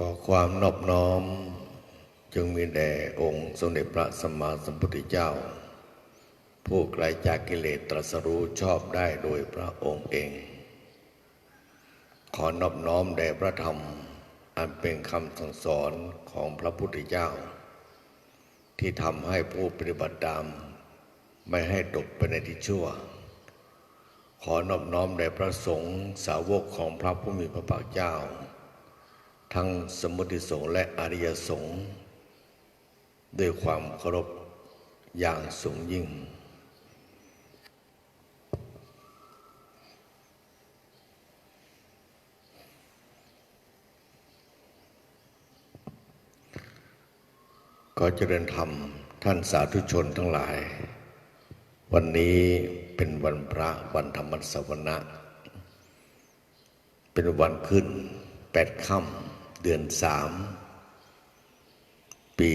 ขอความนอบน้อมจึงมีแด่องค์สมเด็จพระสัมมาสัมพุทธเจ้า ผู้ไกลจากกิเลสตรัสรู้ชอบได้โดยพระองค์เอง ขอนอบน้อมแด่พระธรรม อันเป็นคำสั่งสอนของพระพุทธเจ้า ที่ทำให้ผู้ปฏิบัติตาม ไม่ให้ตกไปในที่ชั่ว ขอนอบน้อมแด่พระสงฆ์สาวกของพระผู้มีพระภาคเจ้า ทั้งสมมติสงฆ์และอริยสงฆ์ด้วยความเคารพอย่างสูงยิ่ง ขอเจริญธรรมท่านสาธุชนทั้งหลาย วันนี้เป็นวันพระวันธรรมสวนะ เป็นวันขึ้นแปดค่ำ เดือนสามปี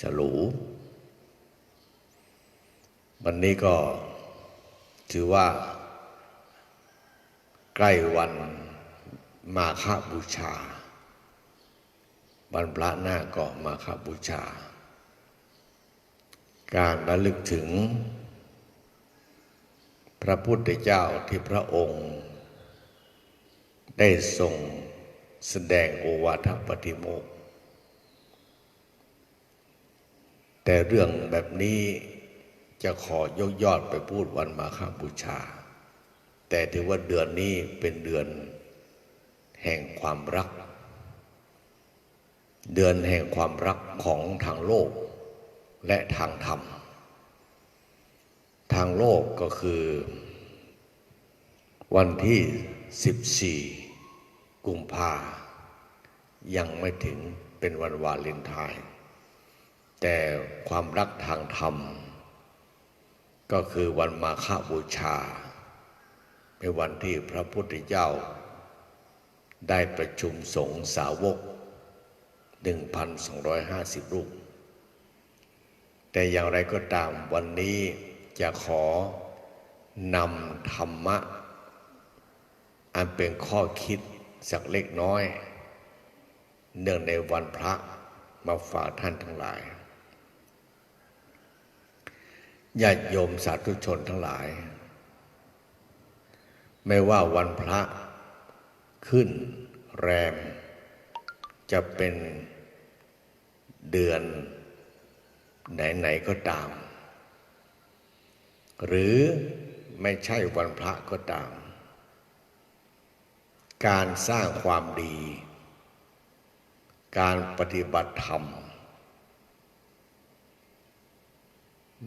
ฉลู วันนี้ก็ถือว่า ใกล้วันมาฆบูชา วันพระหน้าก็มาฆบูชา การระลึกถึง พระพุทธเจ้าที่พระองค์ ได้ทรงแสดงโอวาทปฏิโมกข์แต่เรื่องแบบนี้จะขอยกยอดไปพูดวันมาฆบูชา แต่ถือว่าเดือนนี้เป็นเดือนแห่งความรัก เดือนแห่งความรักของทางโลกและทางธรรม ทางโลกก็คือ วันที่ 14 กุมภายังไม่ถึงเป็นวันวาเลนไทน์แต่ความรักทางธรรม ก็คือวันมาฆบูชา เป็นวันที่พระพุทธเจ้า ได้ประชุมสงฆ์สาวก 1,250 รูป แต่อย่างไรก็ตามวันนี้จะขอนำธรรมะ อันเป็นข้อคิด สักเล็กน้อย เนื่องในวันพระมาฝากท่านทั้งหลายญาติโยมสาธุชนทั้งหลาย ไม่ว่าวันพระขึ้นแรม จะเป็นเดือน ไหน ๆ ก็ตาม หรือไม่ใช่วันพระก็ตาม การสร้างความดี การปฏิบัติธรรม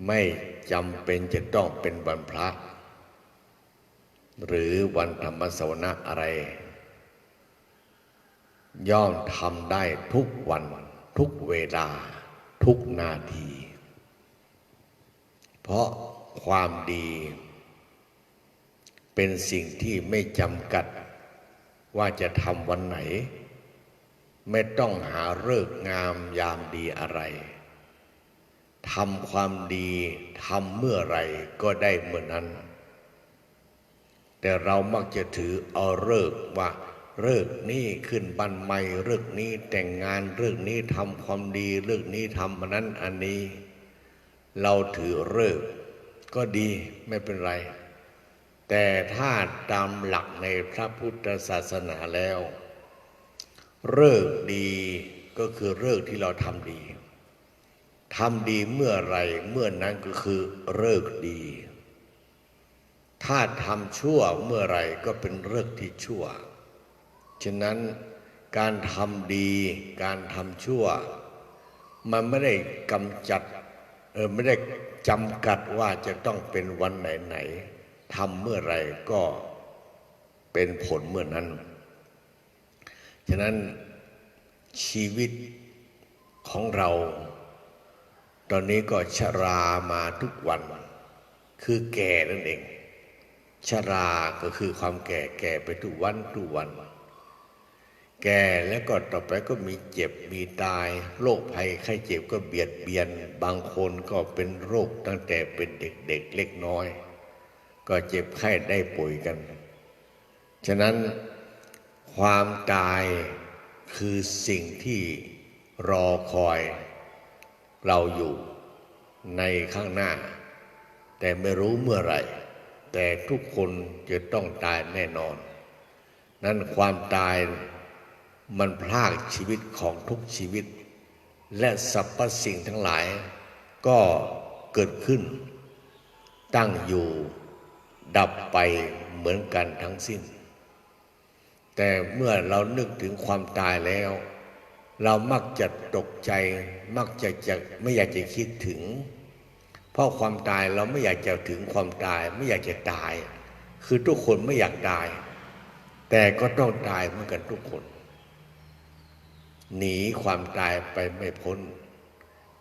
ไม่จำเป็นจะต้องเป็นวันพระ หรือวันธรรมสวนะอะไร ย่อมทำได้ทุกวัน ทุกเวลา ทุกนาที เพราะความดี เป็นสิ่งที่ไม่จำกัด ว่าจะทำวันไหน ไม่ต้องหาเลิกษ์งามยามดีอะไรทำความดีทำเมื่อไรก็ได้เมื่อนั้น แต่เรามักจะถือเอาเลิกษ์ว่าเลิกษ์นี้ขึ้นบันใหม่เลิกษ์นี้แต่งงานเลิกษ์นี้ทำความดีเลิกษ์นี้ทำอันนั้นอันนี้ เราถือเลิกษ์ก็ดีไม่เป็นไร แต่ถ้าตามหลักในพระพุทธศาสนาแล้วเลิกดีก็คือเลิกที่เราทำดีทำดีเมื่อไรเมื่อนั้นก็คือเลิกดี ถ้าทำชั่วเมื่อไรก็เป็นเลิกที่ชั่ว ฉะนั้นการทำดี การทำชั่ว มันไม่ได้กำจัดเออไม่ได้จำกัดว่าจะต้องเป็นวันไหนไหน ทำเมื่อไรก็เป็นผลเมื่อนั้น ฉะนั้นชีวิตของเรา ตอนนี้ก็ชรามาทุกวัน คือแก่นั่นเอง ชราก็คือความแก่แก่ไปทุกวันทุกวัน แก่แล้วก็ต่อไปก็มีเจ็บมีตาย โรคภัยไข้เจ็บก็เบียดเบียน บางคนก็เป็นโรคตั้งแต่เป็นเด็กๆเเล็กน้อย ก็เจ็บไข้ได้ป่วยกัน ฉะนั้นความตายคือสิ่งที่รอคอยเราอยู่ในข้างหน้า แต่ไม่รู้เมื่อไหร่ แต่ทุกคนจะต้องตายแน่นอน นั้นความตายมันพรากชีวิตของทุกชีวิต และสรรพสิ่งทั้งหลายก็เกิดขึ้น ตั้งอยู่ ดับไปเหมือนกันทั้งสิ้น แต่เมื่อเรานึกถึงความตายแล้ว เรามักจะตกใจ มักจะจะไม่อยากจะคิดถึง เพราะความตายเราไม่อยากจะถึงความตาย ไม่อยากจะตาย คือทุกคนไม่อยากตาย แต่ก็ต้องตายเหมือนกันทุกคน หนีความตายไปไม่พ้น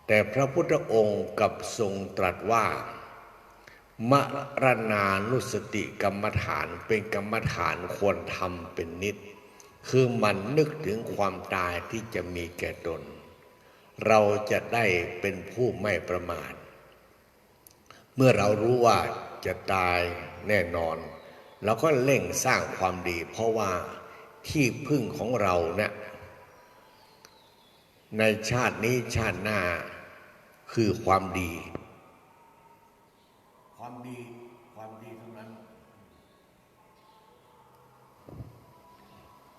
แต่พระพุทธองค์กับทรงตรัสว่า มรณานุสติกรรมฐานเป็นกรรมฐานควรทำเป็นนิด คือมันนึกถึงความตายที่จะมีแก่ตน เราจะได้เป็นผู้ไม่ประมาท เมื่อเรารู้ว่าจะตายแน่นอน เราก็เร่งสร้างความดี เพราะว่าที่พึ่งของเราเนี่ยในชาตินี้ชาติหน้าคือความดี ดีความดีเท่านั้น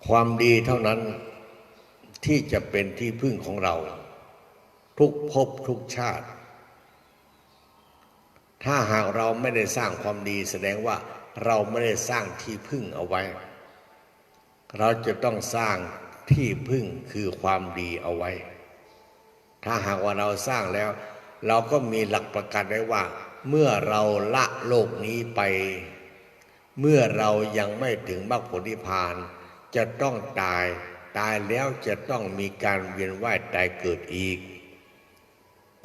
ความดีเท่านั้นที่จะเป็นที่พึ่งของเรา ทุกภพทุกชาติ ถ้าหากเราไม่ได้สร้างความดีแสดงว่าเราไม่ได้สร้างที่พึ่งเอาไว้ เราจะต้องสร้างที่พึ่งคือความดีเอาไว้ ถ้าหากว่าเราสร้างแล้ว เราก็มีหลักประกันไว้ว่า เมื่อเราละโลกนี้ไป เมื่อเรายังไม่ถึงมรรคผลนิพพาน จะต้องตาย ตายแล้วจะต้องมีการเวียนว่ายตายเกิดอีก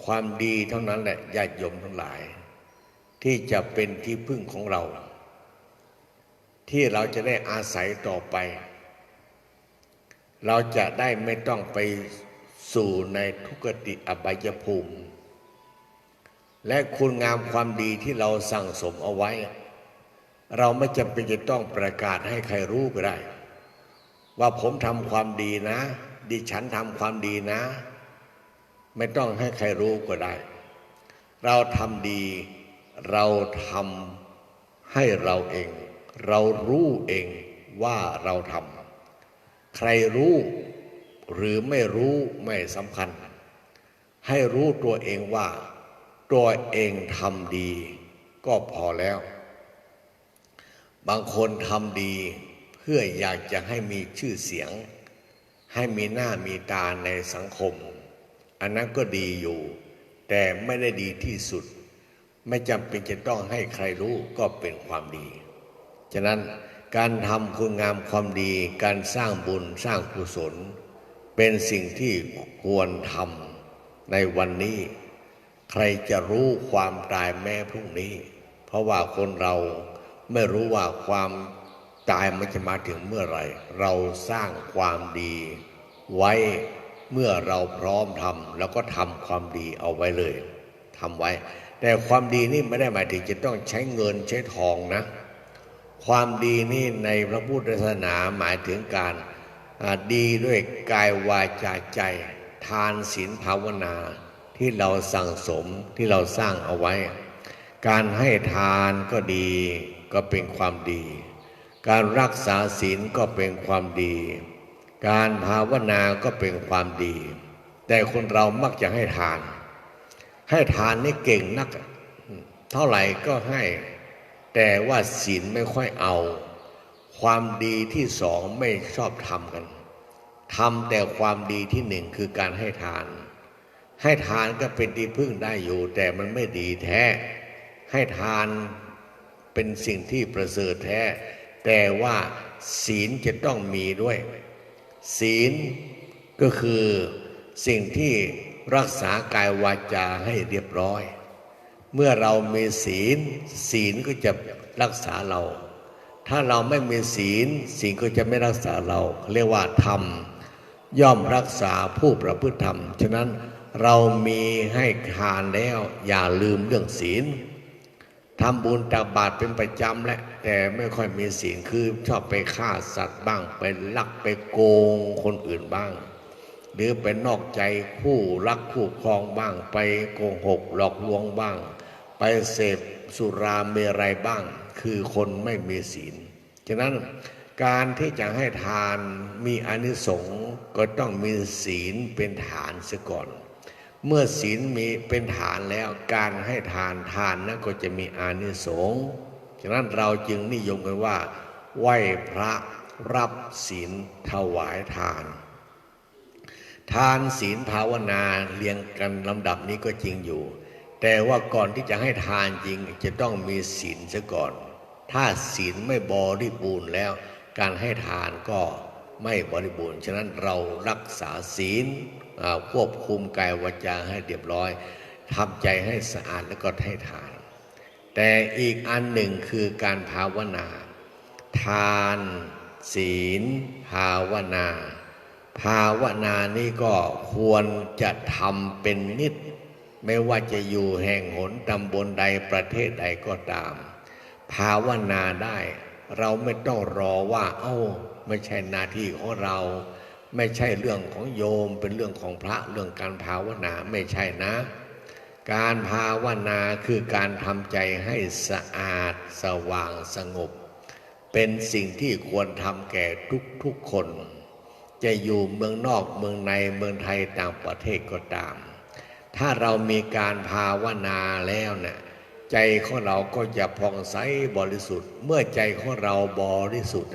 ความดีเท่านั้นแหละญาติโยมทั้งหลาย ที่จะเป็นที่พึ่งของเรา ที่เราจะได้อาศัยต่อไป เราจะได้ไม่ต้องไปสู่ในทุกติอบายภูมิ และคุณงามความดีที่เราสั่งสมเอาไว้ เราไม่จำเป็นจะต้องประกาศให้ใครรู้ก็ได้ ว่าผมทำความดีนะ ดิฉันทำความดีนะ ไม่ต้องให้ใครรู้ก็ได้ เราทำดีเราทำให้เราเอง เรารู้เองว่าเราทำใครรู้หรือไม่รู้ไม่สำคัญ ให้รู้ตัวเองว่า ตัวเองทำดี ก็พอแล้ว บางคนทำดี เพื่ออยากจะให้มีชื่อเสียง ให้มีหน้ามีตาในสังคม อันนั้นก็ดีอยู่ แต่ไม่ได้ดีที่สุด ไม่จำเป็นจะต้องให้ใครรู้ก็เป็นความดี ฉะนั้นการทำคุณงามความดี การสร้างบุญสร้างกุศล เป็นสิ่งที่ควรทำในวันนี้ ใครจะรู้ความตายแม้พรุ่งนี้ เพราะว่าคนเราไม่รู้ว่าความตายมันจะมาถึงเมื่อไหร่ เราสร้างความดี ไว้เมื่อเราพร้อมทำแล้วก็ทำความดีเอาไว้เลยทำไว้ แต่ความดีนี่ไม่ได้หมายถึงจะต้องใช้เงินใช้ทองนะ ความดีนี่ในพระพุทธศาสนาหมายถึงการดีด้วยกายวาจาใจ ทานศีลภาวนา ที่เราสั่งสมที่เราสร้างเอาไว้ การให้ทานก็ดีก็เป็นความดี การรักษาศีลก็เป็นความดี การภาวนาก็เป็นความดี แต่คนเรามักจะให้ทาน ให้ทานนี่เก่งนัก เท่าไหร่ก็ให้ แต่ว่าศีลไม่ค่อยเอา ความดีที่สองไม่ชอบทำกันทำแต่ความดีที่หนึ่งคือการให้ทาน ให้ทานก็เป็นที่พึ่งได้อยู่ แต่มันไม่ดีแท้ ให้ทานเป็นสิ่งที่ประเสริฐแท้ แต่ว่าศีลจะต้องมีด้วย ศีลก็คือสิ่งที่รักษากายวาจาให้เรียบร้อย เมื่อเรามีศีล ศีลก็จะรักษาเรา ถ้าเราไม่มีศีล ศีลก็จะไม่รักษาเรา เรียกว่าธรรม ย่อมรักษาผู้ประพฤติธรรม ฉะนั้น เรามีให้ทานแล้ว อย่าลืมเรื่องศีลทำบุญตักบาตรเป็นประจำแหละแต่ไม่ค่อยมีศีลคือชอบไปฆ่าสัตว์บ้าง ไปลักไปโกงคนอื่นบ้าง หรือไปนอกใจคู่รักคู่ครองบ้าง ไปโกหกหลอกลวงบ้าง ไปเสพสุราเมรัยบ้าง คือคนไม่มีศีลฉะนั้นการที่จะให้ทานมีอนิสงส์ก็ต้องมีศีลเป็นฐานเสียก่อน เมื่อศีลมีเป็นฐานแล้วการให้ทานทานนั้นก็จะมีอานิสงส์ฉะนั้นเราจึงนิยมกันว่า ไหว้พระรับศีลถวายทาน ทานศีลภาวนาเรียงกันลำดับนี้ก็จริงอยู่ แต่ว่าก่อนที่จะให้ทานจริงจะต้องมีศีลซะก่อน ถ้าศีลไม่บริบูรณ์แล้ว การให้ทานก็ไม่บริบูรณ์ ฉะนั้นเรารักษาศีล ควบคุมกายวาจาให้เรียบร้อยทำใจให้สะอาดแล้วก็ให้ทาน แต่อีกอันหนึ่งคือการภาวนา ทาน ศีล ภาวนา ภาวนานี่ก็ควรจะทำเป็นนิด ไม่ว่าจะอยู่แห่งหนตำบลใดประเทศใดก็ตาม ภาวนาได้ เราไม่ต้องรอว่า เอ้า ไม่ใช่หน้าที่ของเรา ไม่ใช่เรื่องของโยมเป็นเรื่องของพระเรื่องการภาวนาไม่ใช่นะ การภาวนาคือการทำใจให้สะอาดสว่างสงบ เป็นสิ่งที่ควรทำแก่ทุกๆคน จะอยู่เมืองนอกเมืองในเมืองไทยต่างประเทศก็ตาม ถ้าเรามีการภาวนาแล้วเนะ่ยใจของเราก็จะผ่องใสบริสุทธิ์ เมื่อใจของเราบริสุทธิ์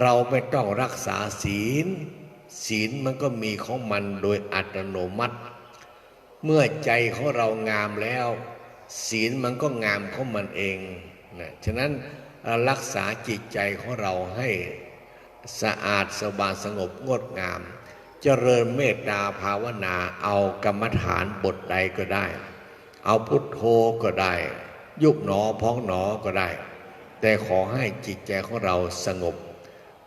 เราไม่ต้องรักษาศีล ศีลมันก็มีของมันโดยอัตโนมัติ เมื่อใจของเรางามแล้ว ศีลมันก็งามของมันเองนะฉะนั้นรักษาจิตใจของเราให้สะอาดสบายสงบงดงาม เจริญเมตตาภาวนาเอากรรมฐานบทใดก็ได้ เอาพุทโธก็ได้ ยุบหนอพองหนอก็ได้ แต่ขอให้จิตใจของเราสงบ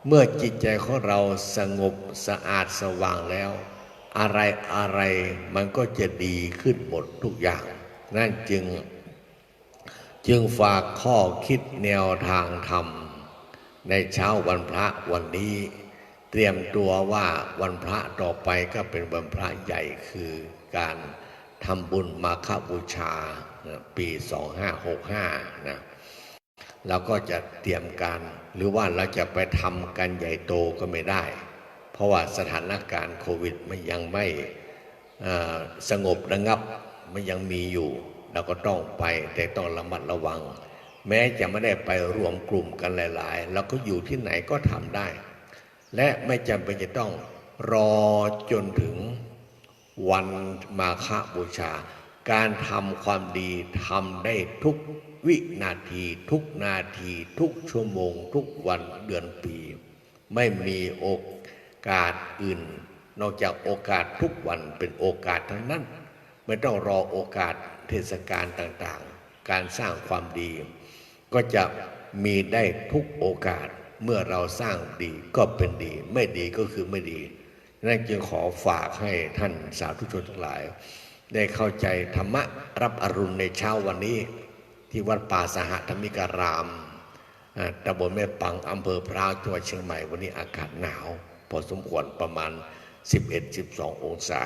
เมื่อจิตใจของเราสงบสะอาดสว่างแล้ว อะไรอะไรมันก็จะดีขึ้นหมดทุกอย่าง นั่นจึง จึงฝากข้อคิดแนวทางธรรม ในเช้าวันพระวันนี้ เตรียมตัวว่าวันพระต่อไปก็เป็นวันพระใหญ่คือการทำบุญมาฆบูชาปี 2565นะเราก็จะเตรียมการ หรือว่าเราจะไปทำกันใหญ่โตก็ไม่ได้ เพราะว่าสถานการณ์โควิดมันยังไม่สงบระงับมันยังมีอยู่ เราก็ต้องไปแต่ต้องระมัดระวัง แม้จะไม่ได้ไปรวมกลุ่มกันหลาย ๆ เราก็อยู่ที่ไหนก็ทำได้ และไม่จำเป็นจะต้องรอจนถึงวันมาฆบูชา การทำความดีทำได้ทุก วินาทีทุกนาทีทุกชั่วโมง ทุกวันเดือนปี ไม่มีโอกาสอื่น นอกจากโอกาสทุกวันเป็นโอกาสทั้งนั้น ไม่ต้องรอโอกาสเทศกาลต่างๆ การสร้างความดี ก็จะมีได้ทุกโอกาสเมื่อเราสร้างดีก็เป็นดี ไม่ดีก็คือไม่ดีนั่นจึงขอฝากให้ท่านสาธุชนทั้งหลาย ได้เข้าใจธรรมะรับอรุณในเช้าวันนี้ ที่วัดป่าสหธรรมิการามตำบลแม่ปังอำเภอพร้าวจังหวัดเชียงใหม่ วันนี้อากาศหนาว พอสมควรประมาณ 11-12 องศา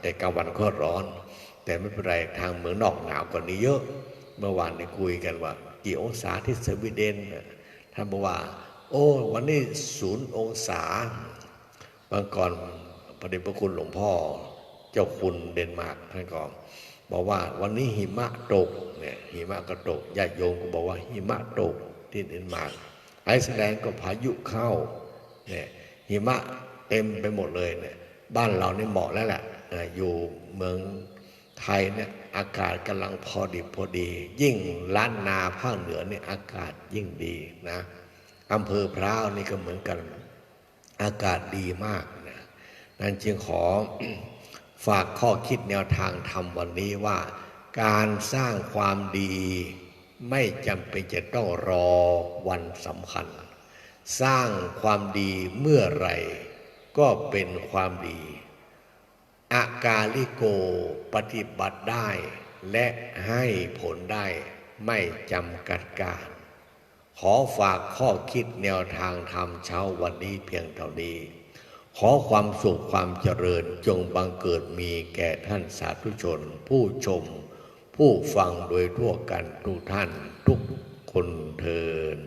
แต่กลางวันก็ร้อน แต่ไม่เป็นไรทางเมืองนอกหนาวกว่านี้เยอะ เมื่อวานได้คุยกันว่า กี่องศาที่สวีเดนท่านบอกว่า โอ้ วันนี้ศูนย์องศาบางก่อนพระเดชพระคุณหลวงพ่อ เจ้าคุณเดนมาร์กท่านก็ บอกว่าวันนี้หิมะตกเนี่ยหิมะก็ตกญาติโยมก็บอกว่าหิมะตกที่เดนมาร์กไอซ์แลนด์ก็พายุเข้าเนี่ยหิมะเต็มไปหมดเลยเนี่ยบ้านเรานี่เหมาะแล้วแหละเอ่ออยู่เมืองไทยเนี่ยอากาศกำลังพอดีพอดี ยิ่งล้านนาภาคเหนือเนี่ยอากาศยิ่งดีนะอำเภอพร้าวนี่ก็เหมือนกันอากาศดีมากนะนั่นจึงขอ ฝากข้อคิดแนวทางทำวันนี้ว่า การสร้างความดีไม่จำเป็นจะต้องรอวันสำคัญ สร้างความดีเมื่อไหรก็เป็นความดีอากาลิโกปฏิบัติได้ และให้ผลได้ไม่จำกัดการ ขอฝากข้อคิดแนวทางธรรมเช้าวันนี้เพียงเท่านี้ ขอความสุขความเจริญจงบังเกิดมีแก่ท่านสาธุชน ผู้ชม ผู้ฟังโดยทั่วกันทุกท่านทุกคนเทิน